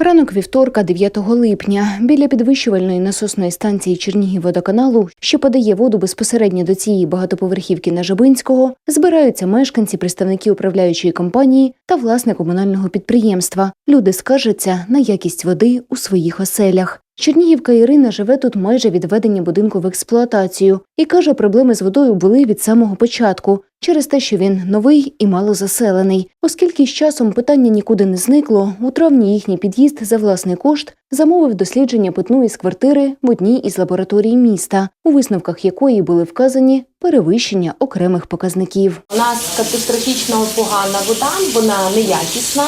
Ранок вівторка, 9 липня, біля підвищувальної насосної станції Чернігівводоканалу, що подає воду безпосередньо до цієї багатоповерхівки на Жабинського, збираються мешканці, представники управляючої компанії та власне комунального підприємства. Люди скаржаться на якість води у своїх оселях. Чернігівка Ірина живе тут майже від введення будинку в експлуатацію і каже, проблеми з водою були від самого початку через те, що він новий і мало заселений. Оскільки з часом питання нікуди не зникло, у травні їхній під'їзд за власний кошт замовив дослідження питної з квартири в одній із лабораторій міста, у висновках якої були вказані перевищення окремих показників. У нас катастрофічно погана вода, вона неякісна.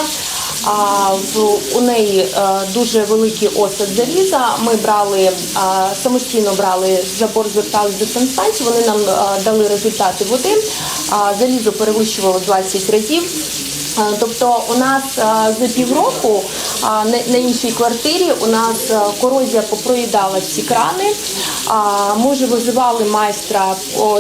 А у неї е, дуже великий осад заліза. Ми брали е, самостійно брали забор, звертались до санстанції. Вони нам е, дали результати води. Залізо перевищувало 20 разів. Тобто у нас за півроку на- іншій квартирі у нас корозія попроїдала всі крани. Ми вже визивали майстра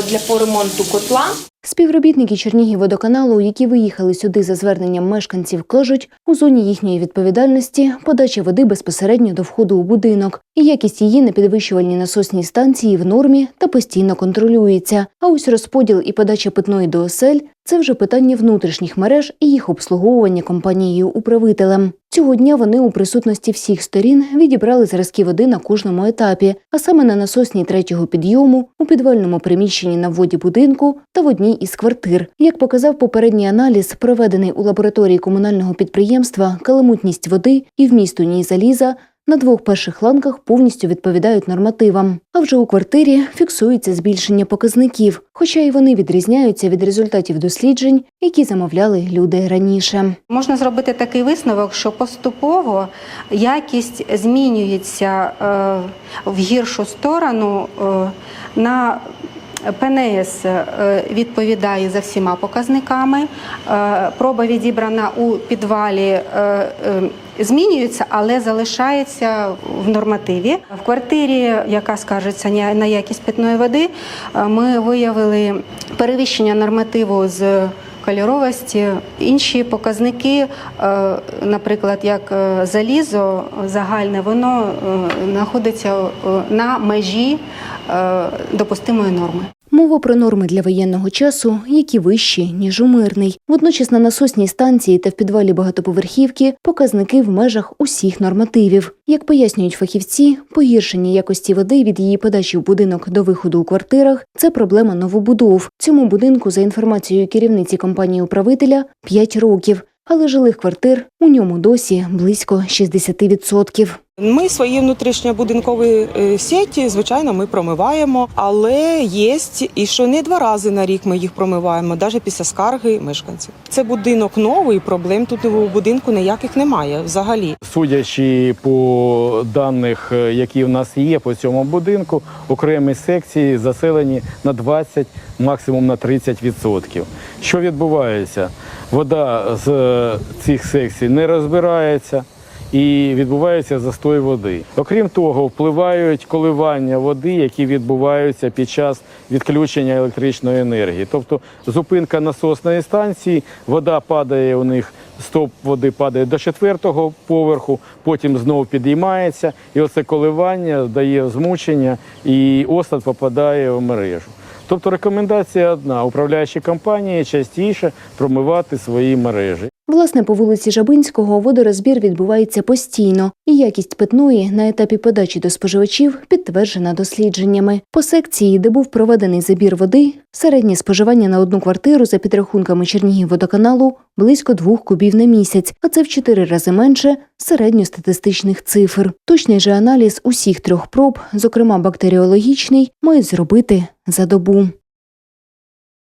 для по ремонту котла. Співробітники Чернігівводоканалу, які виїхали сюди за зверненням мешканців, кажуть, у зоні їхньої відповідальності подача води безпосередньо до входу у будинок, і якість її на підвищувальній насосній станції в нормі та постійно контролюється. А ось розподіл і подача питної до осель це вже питання внутрішніх мереж і їх обслуговування компанією-управителем. Цього дня вони у присутності всіх сторін відібрали зразки води на кожному етапі, а саме на насосній третього підйому, у підвальному приміщенні на вводі будинку та в одній із квартир. Як показав попередній аналіз, проведений у лабораторії комунального підприємства, каламутність води і вміст у ній заліза на двох перших ланках повністю відповідають нормативам. А вже у квартирі фіксується збільшення показників, хоча і вони відрізняються від результатів досліджень, які замовляли люди раніше. Можна зробити такий висновок, що поступово якість змінюється е, в гіршу сторону. е, На ПНС е, відповідає за всіма показниками. Е, Проба відібрана у підвалі е, змінюється, але залишається в нормативі. В квартирі, яка скажеться на якість питної води, ми виявили перевищення нормативу з кольоровості. Інші показники, е, наприклад, як е, залізо загальне, воно е, знаходиться на межі допустимої норми. Мова про норми для воєнного часу, які вищі, ніж у мирний. Водночас на насосній станції та в підвалі багатоповерхівки показники в межах усіх нормативів. Як пояснюють фахівці, погіршення якості води від її подачі в будинок до виходу у квартирах це проблема новобудов. Цьому будинку, за інформацією керівниці компанії управителя, 5 років, але жилих квартир у ньому досі близько 60%. Ми свої внутрішньобудинкові е, сіті, звичайно, ми промиваємо, але є і що не два рази на рік ми їх промиваємо, навіть після скарги мешканців. Це будинок новий, проблем тут у будинку ніяких немає взагалі. Судячи по даних, е, які в нас є по цьому будинку, окремі секції заселені на 20, максимум на 30%. Що відбувається? Вода з е, цих секцій не розбирається. І відбувається застой води. Окрім того, впливають коливання води, які відбуваються під час відключення електричної енергії. Тобто зупинка насосної станції, вода падає у них, стоп води падає до четвертого поверху, потім знову підіймається, і оце коливання дає змучення, і осад попадає в мережу. Тобто рекомендація одна: управляючі компанії частіше промивати свої мережі. Власне, по вулиці Жабинського водорозбір відбувається постійно, і якість питної на етапі подачі до споживачів підтверджена дослідженнями. По секції, де був проведений забір води, середнє споживання на одну квартиру за підрахунками Чернігівводоканалу близько двох кубів на місяць, а це в чотири рази менше середньостатистичних цифр. Точний же аналіз усіх трьох проб, зокрема бактеріологічний, мають зробити за добу.